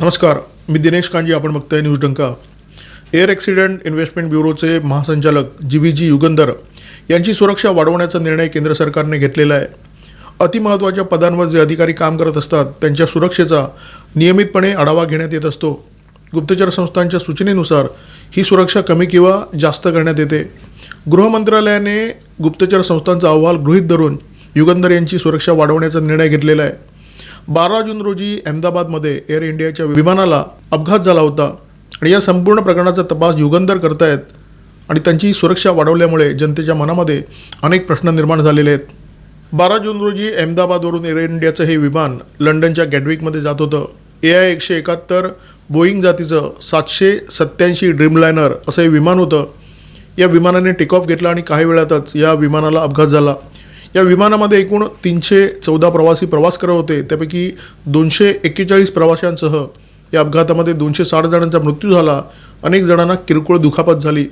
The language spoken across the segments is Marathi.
नमस्कार मी दिनेश कांजी आपण बघताय न्यूज डंका. एअर ॲक्सिडेंट इन्व्हेस्टमेंट ब्युरोचे महासंचालक जी व्ही जी युगंधर यांची सुरक्षा वाढवण्याचा निर्णय केंद्र सरकारने घेतलेला आहे. अतिमहत्त्वाच्या पदांवर जे अधिकारी काम करत असतात त्यांच्या सुरक्षेचा नियमितपणे आढावा घेण्यात येत असतो. गुप्तचर संस्थांच्या सूचनेनुसार ही सुरक्षा कमी किंवा जास्त करण्यात येते. गृह मंत्रालयाने गुप्तचर संस्थांचा अहवाल गृहीत धरून युगंधर यांची सुरक्षा वाढवण्याचा निर्णय घेतलेला आहे. बारा जून रोजी अहमदाबादमध्ये एअर इंडियाच्या विमानाला अपघात झाला होता. आणि या संपूर्ण प्रकरणाचा तपास युगंधर करतायत आणि त्यांची सुरक्षा वाढवल्यामुळे जनतेच्या मनामध्ये अनेक प्रश्न निर्माण झालेले आहेत. बारा जून रोजी अहमदाबादवरून एअर इंडियाचं हे विमान लंडनच्या गॅडविकमध्ये जात होतं. ए आय एकशे एकाहत्तर बोईंग जातीचं सातशे सत्याऐंशी ड्रीमलायनर असं हे विमान होतं. या विमानाने टेक ऑफ घेतला आणि काही वेळातच या विमानाला अपघात झाला. या विमानामध्ये एकूण तीनशे चौदा प्रवासी प्रवास करत होते. त्यापैकी दोनशे एक्केचाळीस प्रवाशांसह या अपघातामध्ये दोनशे साठ जणांचा मृत्यू झाला. अनेक जणांना किरकोळ दुखापत झाली.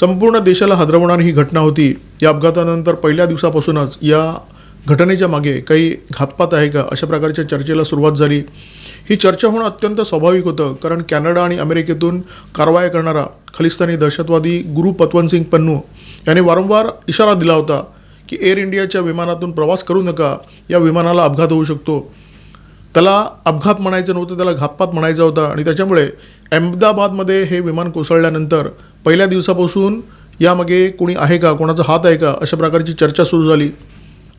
संपूर्ण देशाला हादरवणारी ही घटना होती. या अपघातानंतर पहिल्या दिवसापासूनच या घटनेच्या मागे काही घातपात आहे का अशा प्रकारच्या चर्चेला सुरुवात झाली. ही चर्चा होणं अत्यंत स्वाभाविक होतं कारण कॅनडा आणि अमेरिकेतून कारवाया करणारा खलिस्तानी दहशतवादी गुरु पतवंत सिंग पन्नू याने वारंवार इशारा दिला होता. की एअर इंडियाच्या विमानातून प्रवास करू नका या विमानाला अपघात होऊ शकतो. त्याला अपघात म्हणायचं नव्हतं त्याला घातपात म्हणायचा होता आणि त्याच्यामुळे अहमदाबादमध्ये हे विमान कोसळल्यानंतर पहिल्या दिवसापासून यामागे कोणी आहे का कोणाचा हात आहे का अशा प्रकारची चर्चा सुरू झाली.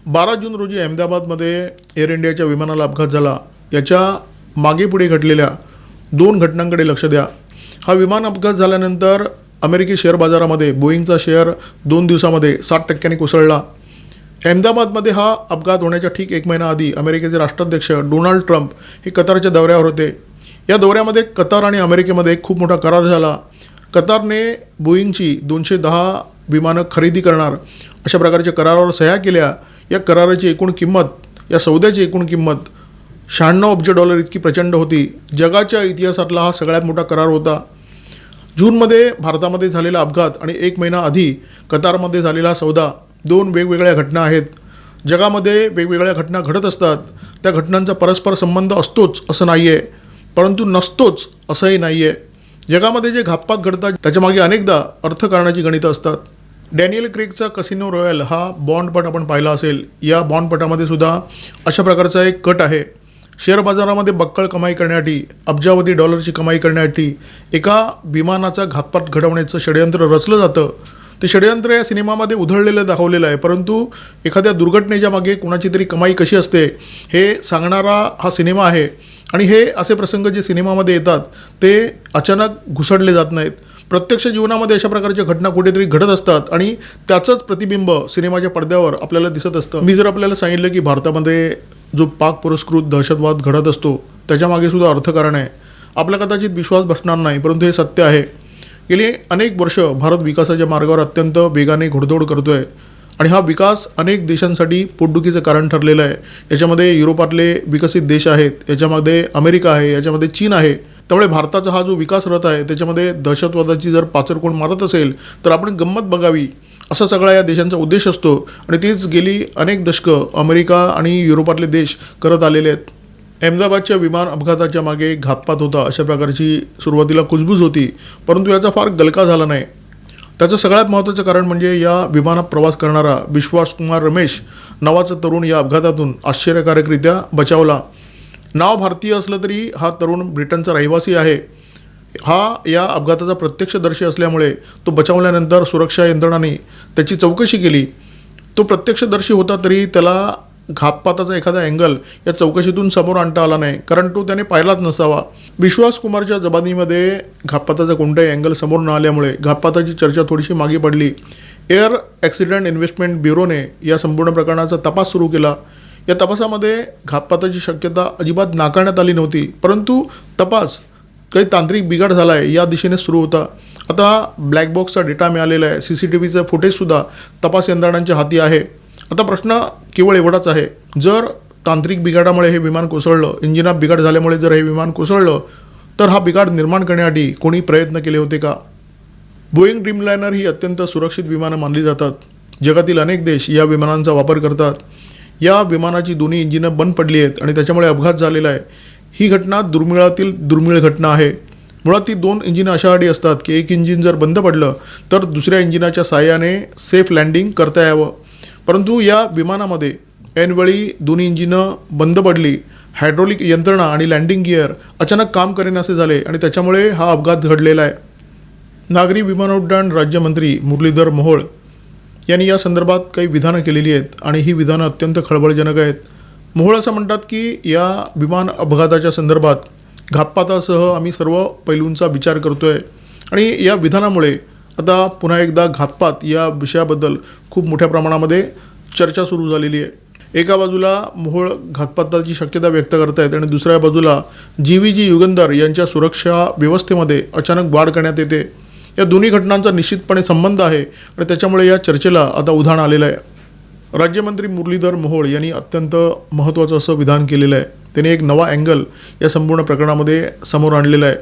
बारा जून रोजी अहमदाबादमध्ये एअर इंडियाच्या विमानाला अपघात झाला. याच्या मागे पुढे घडलेल्या दोन घटनांकडे लक्ष द्या. हा विमान अपघात झाल्यानंतर अमेरिकी शेअर बाजारामध्ये बोईंगचा शेअर दोन दिवसामध्ये साठ टक्क्यांनी कोसळला. अहमदाबादमध्ये हा अपघात होण्याच्या ठीक एक महिना आधी अमेरिकेचे राष्ट्राध्यक्ष डोनाल्ड ट्रम्प हे कतारच्या दौऱ्यावर होते. या दौऱ्यामध्ये कतार आणि अमेरिकेमध्ये एक खूप मोठा करार झाला. कतारने बोईंगची दोनशे दहा विमानं खरेदी करणार अशा प्रकारच्या करारावर सह्या केल्या. या कराराची एकूण किंमत या सौद्याची एकूण किंमत शहाण्णव अब्ज डॉलर इतकी प्रचंड होती. जगाच्या इतिहासातला हा सगळ्यात मोठा करार होता. जूनमध्ये भारतामध्ये झालेला अपघात आणि एक महिना आधी कतारमध्ये झालेला सौदा दोन वेगवेगळ्या घटना आहेत. जगामध्ये वेगवेगळ्या घटना घडत असतात. त्या घटनांचा परस्पर संबंध असतोच असं नाही आहे परंतु नसतोच असंही नाही आहे जगामध्ये जे घातपात घडतात त्याच्यामागे अनेकदा अर्थकारणाची गणितं असतात. डॅनियल क्रिकचा कसिनो रॉयल हा बॉन्डपट आपण पाहिला असेल. या बॉन्डपटामध्ये सुद्धा अशा प्रकारचा एक कट आहे. शेअर बाजारामध्ये बक्कळ कमाई करण्यासाठी अब्जावधी डॉलरची कमाई करण्यासाठी एका विमानाचा घातपात घडवण्याचं षडयंत्र रचलं जातं. ते षडयंत्र या सिनेमामध्ये उधळलेलं दाखवलेलं आहे. परंतु एखाद्या दुर्घटनेच्या मागे कुणाची तरी कमाई कशी असते हे सांगणारा हा सिनेमा आहे. आणि हे असे प्रसंग जे सिनेमामध्ये येतात ते अचानक घुसडले जात नाहीत. प्रत्यक्ष जीवनामध्ये अशा प्रकारच्या घटना कुठेतरी घडत असतात आणि त्याचंच प्रतिबिंब सिनेमाच्या पडद्यावर आपल्याला दिसत असतं. मी जर आपल्याला सांगितलं की भारतामध्ये जो पाक पुरस्कृत दहशतवाद घडत असतो त्याच्यामागे सुद्धा अर्थकारण आहे. आपला कदाचित विश्वास बसणार नाही परंतु हे सत्य आहे. गेली अनेक वर्ष भारत विकासाच्या मार्गावर अत्यंत वेगाने घोडदौड करतो आहे आणि हा विकास अनेक देशांसाठी पोटदुखीचं कारण ठरलेलं आहे. याच्यामध्ये युरोपातले विकसित देश आहेत याच्यामध्ये अमेरिका आहे याच्यामध्ये चीन आहे. त्यामुळे भारताचा हा जो विकास रथ आहे त्याच्यामध्ये दहशतवादाची जर पाचर कोण मारत असेल तर आपण गंमत बघावी असा सगळा या देशांचा उद्देश असतो. आणि तीच गेली अनेक दशकं अमेरिका आणि युरोपातले देश करत आलेले आहेत. अहमदाबादच्या विमान अपघाताच्या मागे घातपात होता अशा प्रकारची सुरुवातीला कुजबूज होती परंतु याचा फार गलका झाला नाही. त्याचं सगळ्यात महत्त्वाचं कारण म्हणजे या विमानात प्रवास करणारा विश्वास कुमार रमेश नावाचा तरुण या अपघातातून आश्चर्यकारकरित्या बचावला. नाव भारतीय असलं तरी हा तरुण ब्रिटनचा रहिवासी आहे. हा या अपघाताचा प्रत्यक्षदर्शी असल्यामुळे तो बचावल्यानंतर सुरक्षा यंत्रणांनी त्याची चौकशी केली. तो प्रत्यक्षदर्शी होता तरी त्याला घातपाताचा एखादा अँगल या चौकशीतून समोर आणता आला नाही कारण तो त्याने पाहिलाच नसावा. विश्वास कुमारच्या जबानीमध्ये घातपाताचा कोणताही अँगल समोर न आल्यामुळे घातपाताची चर्चा थोडीशी मागे पडली. एअर ॲक्सिडेंट इन्व्हेस्टमेंट ब्युरोने या संपूर्ण प्रकरणाचा तपास सुरू केला. या तपासामध्ये घातपाताची शक्यता अजिबात नाकारण्यात आली नव्हती परंतु तपास काही तांत्रिक बिघाड झाला आहे या दिशेने सुरू होता. आता ब्लॅक बॉक्सचा डेटा मिळालेला आहे सी सी टी व्हीचं फुटेजसुद्धा तपास यंत्रणांच्या हाती आहे. आता प्रश्न केवळ एवढाच आहे. जर तांत्रिक बिघाडामुळे हे विमान कोसळलं इंजिनात बिघाड झाल्यामुळे जर हे विमान कोसळलं तर हा बिघाड निर्माण करण्यासाठी कोणी प्रयत्न केले होते का? बोईंग ड्रीमलायनर ही अत्यंत सुरक्षित विमानं मानली जातात. जगातील अनेक देश या विमानांचा वापर करतात. या विमानाची दोन्ही इंजिनं बंद पडली आहेत आणि त्याच्यामुळे अपघात झालेला आहे. ही घटना दुर्मिळातील दुर्मिळ घटना आहे. मुळात ती दोन इंजिन अशासाठी असतात की एक इंजिन जर बंद पडलं तर दुसऱ्या इंजिनाच्या साहाय्याने सेफ लँडिंग करता यावं. परंतु या विमानामध्ये ऐनवेळी दोन्ही इंजिनं बंद पडली हायड्रोलिक यंत्रणा आणि लँडिंग गिअर अचानक काम करेनासे झाले आणि त्याच्यामुळे हा अपघात घडलेला आहे. नागरी विमानोड्डाण राज्यमंत्री मुरलीधर मोहोळ यांनी या संदर्भात काही विधानं केलेली आहेत आणि ही विधानं अत्यंत खळबळजनक आहेत. मोहोळ असं म्हणतात की या विमान अपघाताच्या संदर्भात घातपातासह आम्ही सर्व पैलूंचा विचार करतो आहे आणि या विधानामुळे आता पुन्हा एकदा घातपात या विषयाबद्दल खूप मोठ्या प्रमाणामध्ये चर्चा सुरू झालेली आहे. एका बाजूला मोहोळ घातपाताची शक्यता व्यक्त करतायत आणि दुसऱ्या बाजूला जी व्ही जी युगंधर यांच्या सुरक्षा व्यवस्थेमध्ये अचानक वाढ करण्यात येते. या दोन्ही घटनांचा निश्चितपणे संबंध आहे आणि त्याच्यामुळे या चर्चेला आता उधाण आलेलं आहे. राज्यमंत्री मुरलीधर मोहोळ यांनी अत्यंत महत्त्वाचं असं विधान केलेलं आहे. त्याने एक नवा अँगल या संपूर्ण प्रकरणामध्ये समोर आणलेला आहे.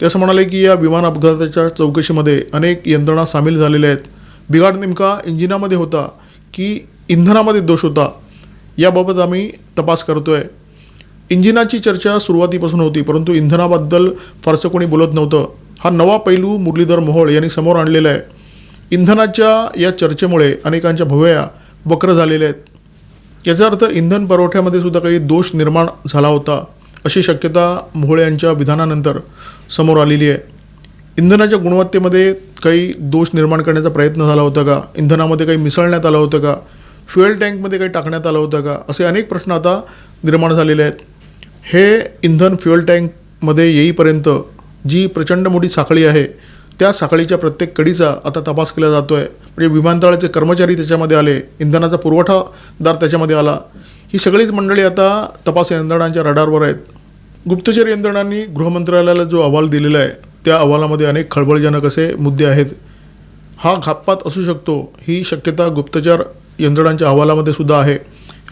ते असं म्हणाले की या विमान अपघाताच्या चौकशीमध्ये अनेक यंत्रणा सामील झालेल्या आहेत. बिघाड नेमका इंजिनामध्ये होता की इंधनामध्ये दोष होता याबाबत आम्ही तपास करतो आहे इंजिनाची चर्चा सुरुवातीपासून होती परंतु इंधनाबद्दल फारसं कोणी बोलत नव्हतं. हा नवा पैलू मुरलीधर मोहोळ यांनी समोर आणलेला आहे. इंधनाच्या या चर्चेमुळे अनेकांच्या भुवया वक्र झालेल्या आहेत. याचा अर्थ इंधन पुरवठ्यामध्ये सुद्धा काही दोष निर्माण झाला होता अशी शक्यता मोहोळ यांच्या विधानानंतर. समोर आलेली आहे. इंधनाच्या गुणवत्तेमध्ये काही दोष निर्माण करण्याचा प्रयत्न झाला होता का? इंधनामध्ये काही मिसळण्यात आलं होतं का? फ्युएल टँकमध्ये काही टाकण्यात आलं होतं का? असे अनेक प्रश्न आता निर्माण झालेले आहेत. हे इंधन फ्युएल टँकमध्ये येईपर्यंत जी प्रचंड मोठी साखळी आहे त्या साखळीच्या प्रत्येक कडीचा आता तपास केला जातो आहे म्हणजे विमानतळाचे कर्मचारी त्याच्यामध्ये आले इंधनाचा पुरवठादार त्याच्यामध्ये आला. ही सगळीच मंडळी आता तपास यंत्रणांच्या रडारवर आहेत. गुप्तचर यंत्रणांनी गृहमंत्रालयाला जो अहवाल दिलेला आहे त्या अहवालामध्ये अनेक खळबळजनक असे मुद्दे आहेत. हा घातपात असू शकतो ही शक्यता गुप्तचर यंत्रणांच्या अहवालामध्ये सुद्धा आहे.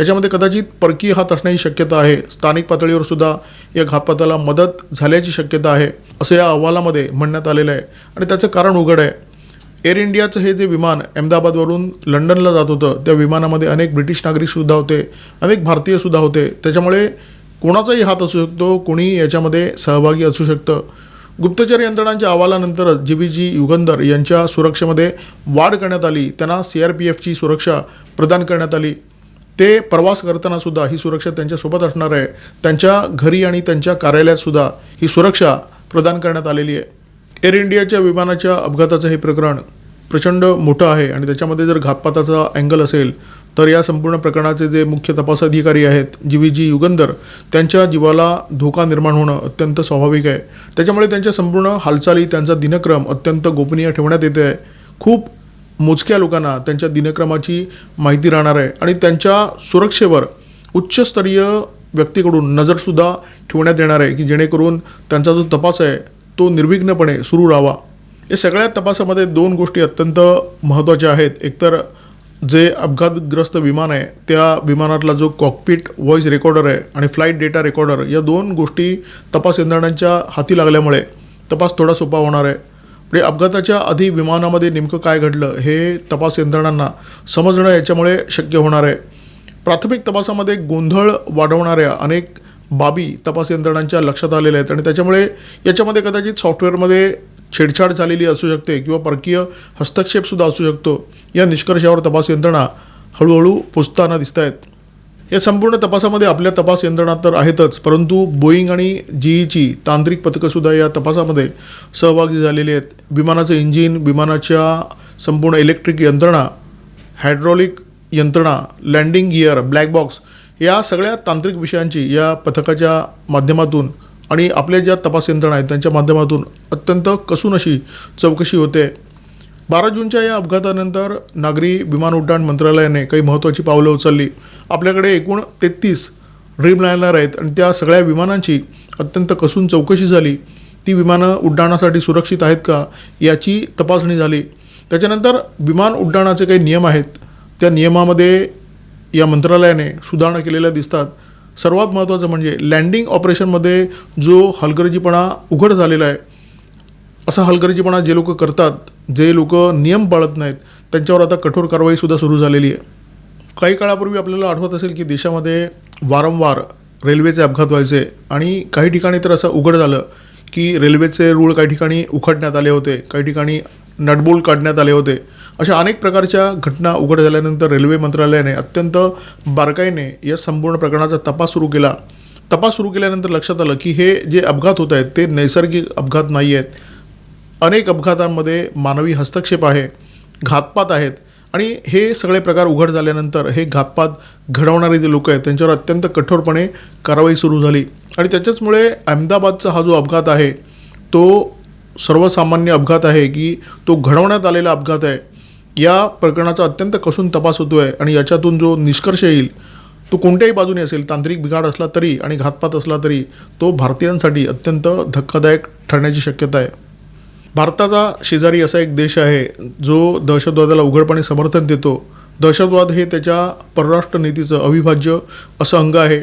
याच्यामध्ये कदाचित परकीय हात असण्याची शक्यता आहे. स्थानिक पातळीवर सुद्धा या घातपाताला मदत झाल्याची शक्यता आहे असं या अहवालामध्ये म्हणण्यात आलेलं आहे. आणि त्याचं कारण उघड आहे. एअर इंडियाचं हे जे विमान अहमदाबादवरून लंडनला जात होतं त्या विमानामध्ये अनेक ब्रिटिश नागरिकसुद्धा होते अनेक भारतीयसुद्धा होते. त्याच्यामुळे कोणाचाही हात असू शकतो कोणी याच्यामध्ये सहभागी असू शकतं. गुप्तचर यंत्रणांच्या अहवालानंतरच जी बी जी युगंधर यांच्या सुरक्षेमध्ये वाढ करण्यात आली. त्यांना सी आर पी एफची सुरक्षा प्रदान करण्यात आली. ते प्रवास करताना सुद्धा ही सुरक्षा त्यांच्यासोबत असणार आहे. त्यांच्या घरी आणि त्यांच्या कार्यालयात सुद्धा ही सुरक्षा प्रदान करण्यात आलेली आहे. एअर इंडियाच्या विमानाच्या अपघाताचं हे प्रकरण प्रचंड मोठं आहे आणि त्याच्यामध्ये जर घातपाताचा अँगल असेल तर या संपूर्ण प्रकरणाचे जे मुख्य तपास अधिकारी आहेत जी व्ही जी युगंधर त्यांच्या जीवाला धोका निर्माण होणं अत्यंत स्वाभाविक आहे. त्याच्यामुळे त्यांच्या संपूर्ण हालचाली त्यांचा दिनक्रम अत्यंत गोपनीय ठेवण्यात येते आहे. खूप मोजक्या लोकांना त्यांच्या दिनक्रमाची माहिती राहणार आहे आणि त्यांच्या सुरक्षेवर उच्चस्तरीय व्यक्तीकडून नजरसुद्धा ठेवण्यात येणार आहे की जेणेकरून त्यांचा जो तपास आहे तो निर्विघ्नपणे सुरू राहावा. या सगळ्या तपासामध्ये दोन गोष्टी अत्यंत महत्त्वाच्या आहेत. एकतर जे अपघातग्रस्त विमान आहे त्या विमानातला जो कॉकपिट व्हॉइस रेकॉर्डर आहे आणि फ्लाईट डेटा रेकॉर्डर या दोन गोष्टी तपास यंत्रणांच्या हाती लागल्यामुळे तपास थोडा सोपा होणार आहे. म्हणजे अपघाताच्या आधी विमानामध्ये नेमकं काय घडलं हे तपास यंत्रणांना समजणं याच्यामुळे शक्य होणार आहे. प्राथमिक तपासामध्ये गोंधळ वाढवणाऱ्या अनेक बाबी तपास यंत्रणांच्या लक्षात आलेल्या आहेत आणि त्याच्यामुळे याच्यामध्ये कदाचित सॉफ्टवेअरमध्ये छेडछाड झालेली असू शकते किंवा परकीय हस्तक्षेपसुद्धा असू शकतो. या निष्कर्षावर तपास यंत्रणा हळूहळू पोचताना दिसत आहेत या संपूर्ण तपासामध्ये आपल्या तपास यंत्रणा तर आहेतच परंतु बोईंग आणि जीईची तांत्रिक पथकंसुद्धा या तपासामध्ये सहभागी झालेली आहेत. विमानाचं इंजिन विमानाच्या संपूर्ण इलेक्ट्रिक यंत्रणा हायड्रॉलिक यंत्रणा लँडिंग गिअर ब्लॅक बॉक्स या सगळ्या तांत्रिक विषयांची या पथकाच्या माध्यमातून आणि आपल्या ज्या तपास यंत्रणा आहेत त्यांच्या माध्यमातून अत्यंत कसून अशी चौकशी होते. बारा जूनच्या या अपघातानंतर नागरी विमान उड्डाण मंत्रालयाने काही महत्त्वाची पावलं उचलली. आपल्याकडे एकूण तेहतीस ड्रीमलायनर आहेत आणि त्या सगळ्या विमानांची अत्यंत कसून चौकशी झाली. ती विमानं उड्डाणासाठी सुरक्षित आहेत का याची तपासणी झाली. त्याच्यानंतर विमान उड्डाणाचे काही नियम आहेत. त्या नियमामध्ये या मंत्रालयाने सुधारणा केलेल्या दिसतात. सर्वात महत्त्वाचं म्हणजे लँडिंग ऑपरेशनमध्ये जो हलगर्जीपणा उघड झालेला आहे असा हलगर्जीपणा जे लोक करतात जे लोक नियम पाळत नाहीत त्यांच्यावर आता कठोर कारवाईसुद्धा सुरू झालेली आहे. काही काळापूर्वी आपल्याला आठवत असेल की देशामध्ये वारंवार रेल्वेचे अपघात व्हायचे आणि काही ठिकाणी तर असं उघड झालं की रेल्वेचे रूळ काही ठिकाणी उखडण्यात आले होते काही ठिकाणी नटबोल काढण्यात आले होते. अशा अनेक प्रकारच्या घटना उघड झाल्यानंतर रेल्वे मंत्रालयाने अत्यंत बारकाईने या संपूर्ण प्रकरणाचा तपास सुरू केला. तपास सुरू केल्यानंतर लक्षात आलं की हे जे अपघात होत आहेत ते नैसर्गिक अपघात नाही आहेत. अनेक अपघातांमध्ये मानवी हस्तक्षेप आहे घातपात आहेत आणि हे सगळे प्रकार उघड झाल्यानंतर हे घातपात घडवणारे जे लोक आहेत त्यांच्यावर अत्यंत कठोरपणे कारवाई सुरू झाली. आणि त्याच्याचमुळे अहमदाबादचा हा जो अपघात आहे तो सर्वसामान्य अपघात आहे की तो घडवण्यात आलेला अपघात आहे. या प्रकरणाचा अत्यंत कसून तपास होतो आहे आणि याच्यातून जो निष्कर्ष येईल तो कोणत्याही बाजूने असेल तांत्रिक बिघाड असला तरी आणि घातपात असला तरी तो भारतीयांसाठी अत्यंत धक्कादायक ठरण्याची शक्यता आहे. भारताचा शेजारी असा एक देश आहे जो दहशतवादाला उघडपणे समर्थन देतो. दहशतवाद हे त्याच्या परराष्ट्र नीतीचं अविभाज्य असं अंग आहे.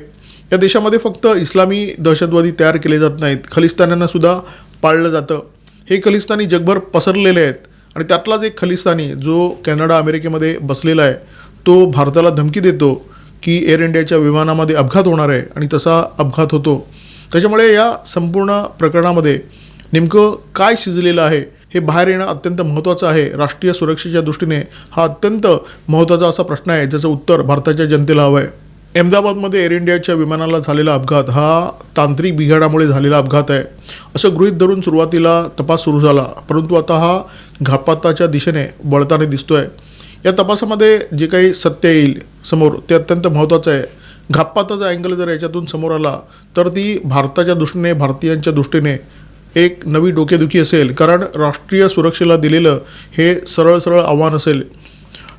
या देशामध्ये फक्त इस्लामी दहशतवादी तयार केले जात नाहीत. खलिस्तान्यांना सुद्धा पाळलं जातं. हे खलिस्तानी जगभर पसरलेले आहेत. आणि त्यातलाच एक खलिस्तानी जो कॅनडा अमेरिकेमध्ये बसलेला आहे तो भारताला धमकी देतो की एअर इंडियाच्या विमानामध्ये अपघात होणार आहे आणि तसा अपघात होतो. त्याच्यामुळे या संपूर्ण प्रकरणामध्ये नेमकं काय शिजलेलं आहे हे बाहेर येणं अत्यंत महत्त्वाचं आहे. राष्ट्रीय सुरक्षेच्या दृष्टीने हा अत्यंत महत्त्वाचा असा प्रश्न आहे ज्याचं उत्तर भारताच्या जनतेला हवं आहे. अहमदाबादमध्ये एअर इंडियाच्या विमानाला झालेला अपघात हा तांत्रिक बिघाडामुळे झालेला अपघात आहे. असं गृहीत धरून सुरुवातीला तपास सुरू झाला परंतु आता हा घापाताच्या दिशेने वळताना दिसतो आहे या तपासामध्ये जे काही सत्य येईल समोर ते अत्यंत महत्त्वाचं आहे. घापाताचा अँगल जर याच्यातून समोर आला तर ती भारताच्या दृष्टीने भारतीयांच्या दृष्टीने एक नवी डोकेदुखी असेल कारण राष्ट्रीय सुरक्षेला दिलेलं हे सरळ सरळ आव्हान असेल.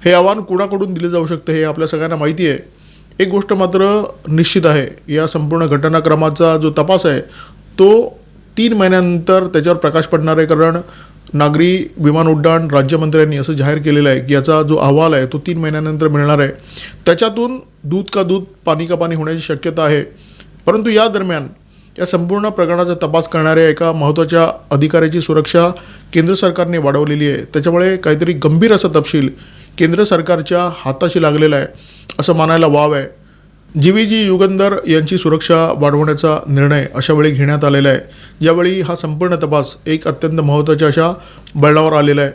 हे आव्हान कुणाकडून दिले जाऊ शकते हे आपल्या सगळ्यांना माहिती आहे. एक गोष्ट मात्र निश्चित आहे या संपूर्ण घटनाक्रमाचा जो तपास आहे तो तीन महिन्यानंतर त्याच्यावर प्रकाश पडणार आहे कारण नागरी विमान उड्डाण राज्यमंत्र्यांनी असं जाहीर केलेलं आहे की याचा जो अहवाल आहे तो तीन महिन्यानंतर मिळणार आहे. त्याच्यातून दूध का दूध पाणी का पाणी होण्याची शक्यता आहे. परंतु या दरम्यान या संपूर्ण प्रकरणाचा तपास करणाऱ्या एका महत्त्वाच्या अधिकाऱ्याची सुरक्षा केंद्र सरकारने वाढवलेली आहे. त्याच्यामुळे काहीतरी गंभीर असा तपशील केंद्र सरकारच्या हाताशी लागलेला आहे असं मानायला वाव आहे. जी व्ही जी युगंधर यांची सुरक्षा वाढवण्याचा निर्णय अशावेळी घेण्यात आलेला आहे. ज्यावेळी हा संपूर्ण तपास एक अत्यंत महत्त्वाच्या अशा बळणावर आलेला आहे.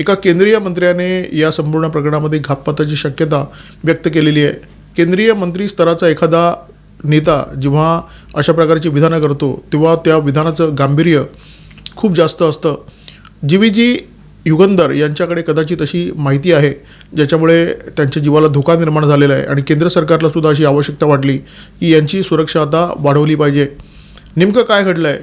एका केंद्रीय मंत्र्याने या संपूर्ण प्रकरणामध्ये घातपाताची शक्यता व्यक्त केलेली आहे. केंद्रीय मंत्री स्तराचा एखादा नेता जेव्हा अशा प्रकारची विधानं करतो तेव्हा त्या विधानाचं गांभीर्य खूप जास्त असतं. जी व्ही जी युगंधर यांच्याकडे कदाचित अशी माहिती आहे ज्याच्यामुळे त्यांच्या जीवाला धोका निर्माण झालेला आहे आणि केंद्र सरकारला सुद्धा अशी आवश्यकता वाटली की यांची सुरक्षा आता वाढवली पाहिजे. नेमकं काय घडलं आहे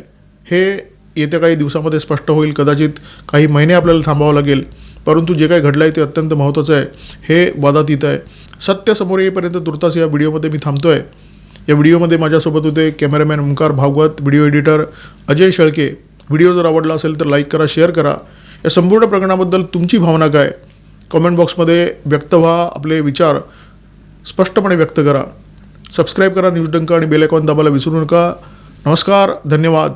हे येत्या काही दिवसामध्ये स्पष्ट होईल. कदाचित काही महिने आपल्याला थांबावं लागेल. परंतु जे काही घडलं आहे ते अत्यंत महत्त्वाचं आहे. हे वादात येत आहे. सत्य समोर येईपर्यंत तुर्तास या व्हिडिओमध्ये मी थांबतो आहे या व्हिडिओमध्ये माझ्यासोबत होते cameraman Omkar Bhagwat video editor Ajay Shelke. Video जर आवडला असेल तर लाईक करा शेअर करा. या संपूर्ण प्रकरणाबद्दल तुमची भावना काय? कॉमेंट बॉक्समध्ये व्यक्त व्हा आपले विचार स्पष्टपणे व्यक्त करा. सबस्क्राईब करा न्यूज डंका आणि बेलेकॉन दाबायला विसरू नका. नमस्कार धन्यवाद.